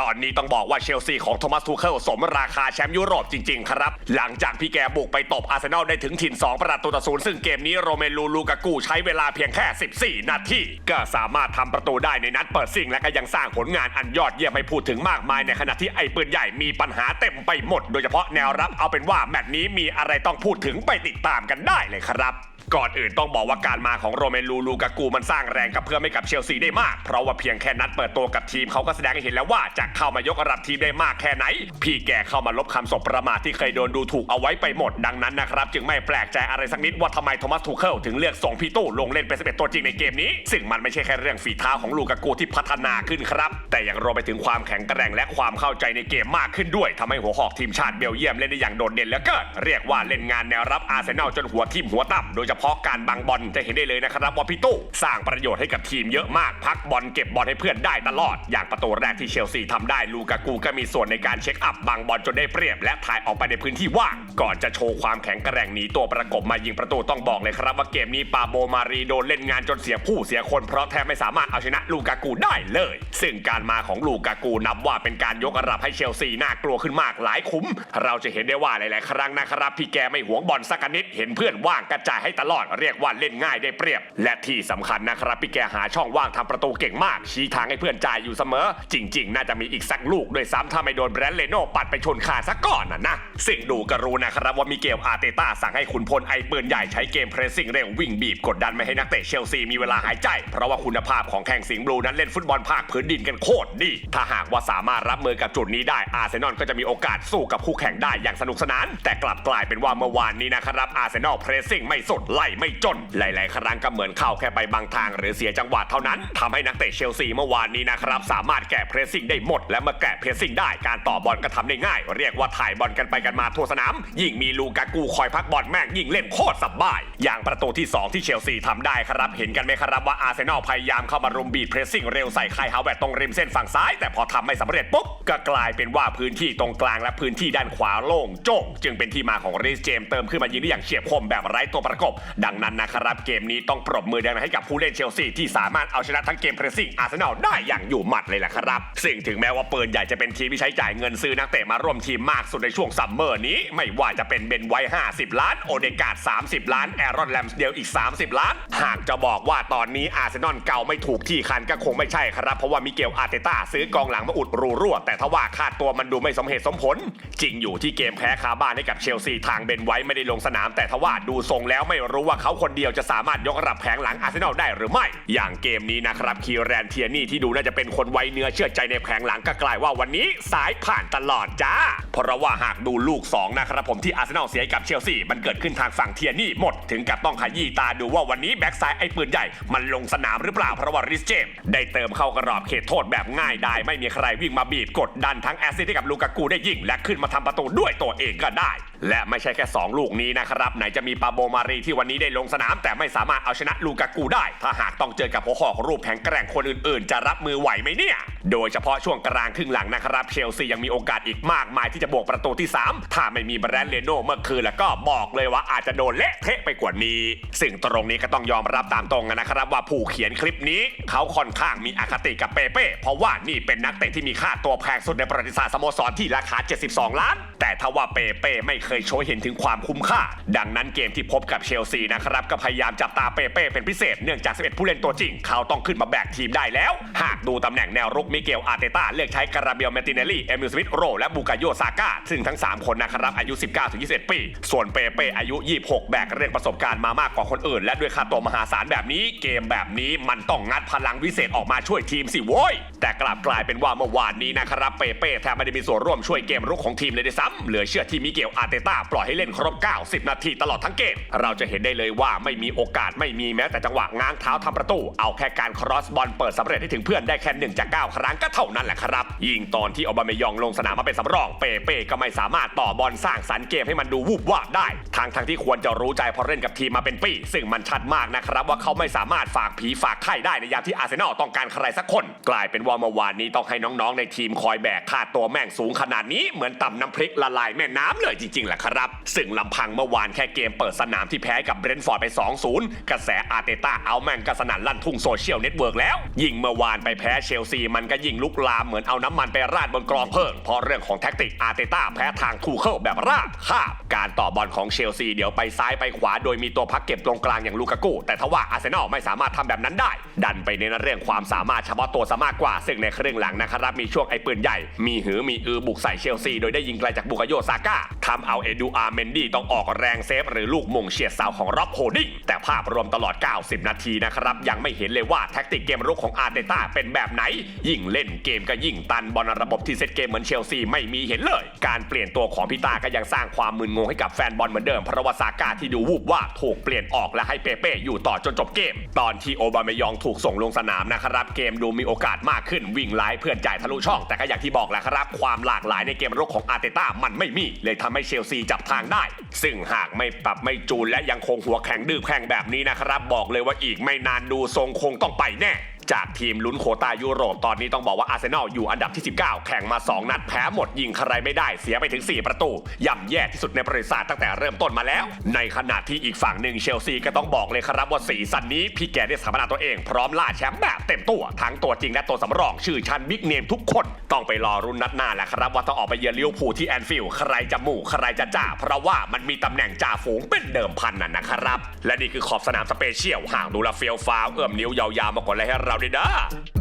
ตอนนี้ต้องบอกว่าเชลซีของโทมัสทูเคิลสมราคาแชมป์ยุโรปจริง ๆ ครับ หลังจากพี่แกบุกไปตบอาร์เซนอลได้ถึงถิ่น 2 ประตูต่อศูนย์ซึ่งเกมนี้โรเมลูลูกากูใช้เวลาเพียงแค่ 14 นาทีก็สามารถทำประตูได้ในนัดเปิดซิงและก็ยังสร้างผลงานอันยอดเยี่ยมให้พูดถึงมากมายในขณะที่ไอ้ปืนใหญ่มีปัญหาเต็มไปหมด โดยเฉพาะแนวรับเอาเป็นว่าแมตช์นี้มีอะไรต้องพูดถึงไปติดตามกันได้เลยครับก่อนอื่นต้องบอกว่าการมาของโรเมลูลูกากูมันสร้างแรงกับเพื่อมให้กับเชลซีได้มาก เพราะว่าเพียงแค่นัดเปิดตัวกับทีมเขาก็แสดงให้เห็นแล้วว่าจะเข้ามายกระดับทีมได้มากแค่ไหน พี่แกเข้ามาลบคำสบประมาทที่เคยโดนดูถูกเอาไว้ไปหมดดังนั้นนะครับจึงไม่แปลกใจอะไรสักนิดว่าทำไมโทมัสทูเคิลถึงเลือกส่งพี่ตู้ลงเล่นเป็น11ตัวจริงในเกมนี้ ซึ่งมันไม่ใช่แค่เรื่องฝีเท้าของลูกากูที่พัฒนาขึ้นครับ แต่ยังรวมไปถึงความแข็งแกร่งและความเข้าใจในเกมมากขึ้นด้วยทำให้หัวหอกทีมชาติเบลเยียมเล่นได้อย่างโดดเด่นเหลือเกินเรียกว่าเล่นงานแนวรับอาร์เซนอลจนหัวทิ่มหัวต่ำโดยเฉพาะการบังบอลจะเห็นได้เลยนะครับว่าพี่ตู้สร้างประโยชน์ให้กับทีมเยอะมากพักบอลเก็บบอลให้เพื่อนได้ตลอดอย่างประตูแรกที่เชลซีทำได้ลูกากูก็มีส่วนในการเช็คอัพบังบอลจนได้เปรียบ และถ่ายออกไปในพื้นที่ว่าง ก่อนจะโชว์ความแข็งแกร่งหนีตัวประกบมายิงประตูต้องบอกเลยครับว่าเกมนี้ปาโบมารีโดนเล่นงานจนเสียผู้เสียคนเพราะแทบไม่สามารถเอาชนะลูกากูได้เลย ซึ่งการมาของลูกากูนับว่าเป็นการยกระดับให้เชลซีน่ากลัวขึ้นมากหลายคุ้ม เราจะเห็นได้ว่าหลาย ๆ ครั้งนะครับพี่แกไม่หวงบอลสักนิดเห็นเพื่อนว่างกระจายให้ตลอดเรียกว่าเล่นง่ายได้เปรียบ และที่สำคัญนะครับพี่แกหาช่องว่างทำประตูเก่งมากชี้ทางให้เพื่อนจ่ายอยู่เสมอ จริง ๆ น่าจะมีอีกสักลูกด้วยซ้ำถ้าไม่โดนแบรนด์เลโน่ปัดไปชนคาซะก่อนนะนะซึ่งดูก็รู้นะครับว่ามีเกมอาร์เตต้าสั่งให้ขุนพลไอปืนใหญ่ใช้เกมเพรสซิ่งเร็ววิ่งบีบกดดันไม่ให้นักเตะเชลซีมีเวลาหายใจ เพราะว่าคุณภาพของแข่งสิงห์บลูนั้นเล่นฟุตบอลภาคพื้นดินกันโคตรดี ถ้าหากว่าสามารถรับมือกับจุดนี้ได้อาร์เซนอลก็จะมีโอกาสสู้กับคู่แข่งได้อย่างสนุกสนาน แต่กลับกลายเป็นว่าเมื่อวานนี้นะครับอาร์เซนอลเพรสซิ่งไม่สดไล่ไม่จน หลาย ๆ ครั้งก็เหมือนเข้าแค่ไปบางทาง หรือเสียจังหวะเท่านั้นทำให้นักเตะเชลซีเมื่อวานนี้นะครับสามารถแกะเพรสซิ่งได้หมดและมื่อแกะเพรสซิ่งได้การต่อบอลก็ทำได้ง่าย เรียกว่าถ่ายบอลกันไปกันมาทั่วสนาม ยิ่งมีลูกากูคอยพักบอลแม่งยิ่งเล่นโคตรสบาย อย่างประตูที่ 2 ที่เชลซีทำได้ครับเห็นกันไหมครับว่าอาร์เซนอลพยายามเข้ามารุมบีดเพรสซิ่งเร็วใส่ไคฮาวเวตตรงริมเส้นฝั่งซ้าย แต่พอทำไม่สำเร็จปุ๊บก็กลายเป็นว่าพื้นที่ตรงกลางและพื้นที่ด้านขวาโล่งโจ่งจึงเป็นที่มาของรีสเจมส์เติมขึ้นมายิงได้อย่างเฉียบคมแบบไร้ตัวประกบ ดังนั้นนะครับเกมนี้ต้องปรบมือดังให้กับผู้เล่นเชลซีที่สามารถเอาชนะทั้งเกมเพรสซิ่งอาร์เซนอลได้อย่างอยู่หมัดเลยแหละครับซึ่งถึงแม้ว่าปืนใหญ่จะเป็นทีมที่ใช้จ่ายเงินซื้อนักเตะมาร่วมทีมมากสุดในช่วงซัมเมอร์นี้ ไม่ว่าจะเป็นเบนไว้ 50 ล้าน โอเดกาด30 ล้าน แอรอนแลมสเดลอีก 30 ล้าน หากจะบอกว่าตอนนี้อาร์เซนอลเก่าไม่ถูกที่คันก็คงไม่ใช่ครับ เพราะว่ามิเกลอาร์เตต้าซื้อกองหลังมาอุดรูรั่ว แต่ทว่าค่าตัวมันดูไม่สมเหตุสมผล จริงอยู่ที่เกมแพ้คาบ้านให้กับเชลซีทางเบนไว้ไม่ได้ลงสนาม แต่ทว่าดูทรงแล้วไม่รู้ว่าเขาคนเดียวจะสามารถยกระดับแผงหลังอาร์เซนอลได้หรือไม่ อย่างเกมนี้นะครับคีแรนเทียนี่ที่ดูน่าจะเป็นคนไวเนื้อเชื่อใจในแผงหลังก็กลายว่าวันนี้สายผ่านตลอดจ้า เพราะว่าหากดูลูก 2 นะครับผมที่อาร์เซนอลเสียกับเชลซีมันเกิดขึ้นทางฝั่งเทียนี่หมด ถึงกับต้องขยี้ตาดูว่าวันนี้แบ็กซ้ายไอ้ปืนใหญ่ มันลงสนามหรือเปล่าเพราะว่าริสเจมส์ได้เติมเข้ากรอบเขตโทษแบบง่ายดายไม่มีใครวิ่งมาบีบกดดันทั้งแอซิสต์ให้กับลูกากูได้ยิงและขึ้นมาทำประตูด้วยตัวเองก็ได้ และไม่ใช่แค่ 2 ลูกนี้นะครับ ไหนจะมีปาโบมารีที่วันนี้ได้ลงสนาม แต่ไม่สามารถเอาชนะลูกากูได้ ถ้าหากต้องเจอกับหัวหอกรูปแข็งแกร่งคนอื่นๆ จะรับมือไหวไหมเนี่ย โดยเฉพาะช่วงกลางครึ่งหลังนะครับ เชลซียังมีโอกาสอีกมากมายที่จะบวกประตูที่ 3 ถ้าไม่มีแบรนด์เลโน่เมื่อคืนแล้วก็บอกเลยว่าอาจจะโดนเละเทะไปกว่านี้ ซึ่งตรงนี้ก็ต้องยอมรับตามตรงนะครับ ว่าผู้เขียนคลิปนี้ เขาค่อนข้างมีอคติกับเปเป้เพราะว่านี่เป็นนักเตะที่มีค่าตัวแพงสุดในประวัติศาสตร์สโมสรที่ราคา 72 ล้าน แต่ถ้าว่าเปเป้ไม่เคคยโชว์เห็นถึงความคุ้มค่า ดังนั้นเกมที่พบกับเชลซีนะครับก็พยายามจับตาเปเป้เป็นพิเศษเนื่องจาก 11 ผู้เล่นตัวจริง เขาต้องขึ้นมาแบกทีมได้แล้ว หากดูตำแหน่งแนวรุกมิเกลอาร์เตต้าเลือกใช้การาเบียลเมติเนลลี่เอมิลสวิตโรและบูกาโยซาก้าซึ่งทั้ง 3 คนนะครับอายุ 19-21 ปี ส่วนเปเป้อายุ 26 แบกเรื่องประสบการณ์มามากกว่าคนอื่น และด้วยค่าตัวมหาศาลแบบนี้ เกมแบบนี้มันต้องงัดพลังวิเศษออกมาช่วยทีมสิโว้ยแต่กลับกลายเป็นว่าเมื่อวานนี้นะครับเปเป้แทบไม่ได้มีส่วนร่วมช่วยเกมรุกของทีมเลยด้วยซ้ำเหลือเชื่อที่มิเกลอาร์เตต้าปล่อยให้เล่นครบ 90 นาทีตลอดทั้งเกม เราจะเห็นได้เลยว่าไม่มีโอกาสไม่มีแม้แต่จังหวะง้างเท้าทำประตู เอาแค่การครอสบอลเปิดสำเร็จให้ถึงเพื่อนได้แค่หนึ่งจาก9ครั้งก็เท่านั้นแหละครับ ยิงตอนที่อบามยองลงสนามมาเป็นสำรอง เปเป้ก็ไม่สามารถต่อบอลสร้างสรรค์เกมให้มันดูวูบวาบได้ทางทางที่ควรจะรู้ใจเพอเล่นกับทีมมาเป็นปี ซึ่งมันชัดมากนะครับว่าเขาไม่สามารถฝากผีฝากไข่ได้ในยามที่อาร์เซนอลต้องการใครสักคน กลายเป็นว่าเมื่อวานนี้ต้องให้น้องๆ ในทีมคอยแบกค่าตัวแม่งสูงขนาดนี้เหมือนตำน้ำพริกละลายแม่น้ำเลยจริงๆแหละครับ ซึ่งลำพังเมื่อวานแค่เกมเปิดสนามที่แพ้กับเบรนท์ฟอร์ดไป 2-0 กระแสอาร์เตต้าเอาแม่งกระสนั่นลั่นทุ่งโซเชียลเน็ตเวิร์กแล้ว ยิ่งเมื่อวานไปแพ้เชลซีมันก็ยิ่งลุกลามเหมือนเอาน้ำมันไปราดบนกรองเพลิงเพราะเรื่องของแท็กติกอาร์เตต้าแพ้ทางทูเคิลแบบราบคาบ การต่อบอลของเชลซีเดี๋ยวไปซ้ายไปขวาโดยมีตัวพักเก็บตรงกลางอย่างลูกากูแต่ทว่าอาร์เซนอลไม่สามารถทำแบบนั้นได้ ดันไปเน้นเรื่องความสามารถเฉพาะตัวซะมากกว่า ซึ่งในครึ่งหลังนะครับมีช่วงไอ้ปืนใหญ่ มีหือมีอือบุกใส่เชลซีโดยได้ยิงไกลจากบุกโยซาก้าทำเอาเอดูอาร์เมนดี้ต้องออกแรงเซฟหรือลูกมงเฉียดเสาของร็อบโฮดิ้งแต่ภาพรวมตลอด 90 นาทีนะครับ ยังไม่เห็นเลยว่าแท็กติกเกมรุกของอาร์เตต้าเป็นแบบไหน ยิ่งเล่นเกมก็ยิ่งตันบอลระบบที่เซตเกมเหมือนเชลซีไม่มีเห็นเลย การเปลี่ยนตัวของพิตาก็ยังสร้างความมึนงงให้กับแฟนบอลเหมือนเดิมเพราะว่าซาก้าที่ดูวูบว่าถูกเปลี่ยนออกและให้เปเป้อยู่ต่อจนจบเกม ตอนที่โอบามายองถูกส่งลงสนามนะครับเกมดูมีโอกาสมากขึ้นวิ่งไล่เพื่อนจ่ายทะลุช่อง แต่ก็อย่างที่บอกแหละครับ ความหลากหลายในเกมรุกของอาร์เตต้ามันไม่มีเลยทำให้เชลซีจับทางได้ ซึ่งหากไม่ปรับไม่จูนและยังคงหัวแข็งดื้อแข็งแบบนี้นะครับ บอกเลยว่าอีกไม่นานดูทรงคงต้องไปแน่ จากทีมลุ้นโคตายุโรปตอนนี้ต้องบอกว่าอาร์เซนอลอยู่อันดับที่ 19 แข่งมา 2 นัดแพ้หมดยิงใครไม่ได้เสียไปถึง 4 ประตูย่ำแย่ที่สุดในประวัติศาสตร์ตั้งแต่เริ่มต้นมาแล้ว ในขณะที่อีกฝั่งหนึ่งเชลซีก็ต้องบอกเลยครับว่าสีสันนี้พี่แกได้สถาปนาตัวเองพร้อมล่าแชมป์แบบเต็มตัวทั้งตัวจริงและตัวสำรองชื่อชันบิ๊กเนมทุกคนต้องไปรอรุนนัดหน้าแหละครับว่าต้องออกไปเยือนลิเวอร์พูลที่แอนฟิลด์ใครจะหมู่ใครจะจ่าเพราะว่ามันมีตำแหน่งจ่าฝูงเป็นเดิมพันน่ะนะครับและนี่คือขอบสนามสเปเชียลห่างดูแลเฟียวฟ้าวเอื้อมนิ้วยาวๆมาก่อนเลยให้เรา Howdy-da!